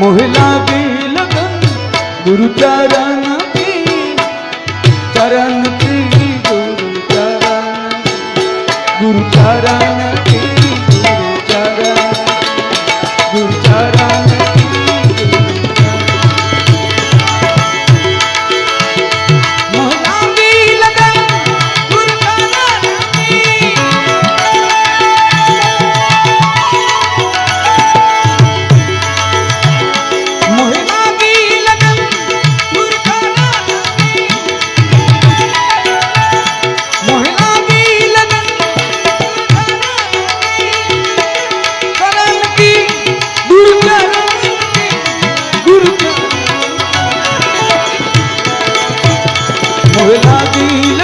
मोहला भी लगन, गुरु चरण की चरण की, गुरु चरण। गुरु चरण की, गुरु चरण। गुरु चरण મોહ લાગી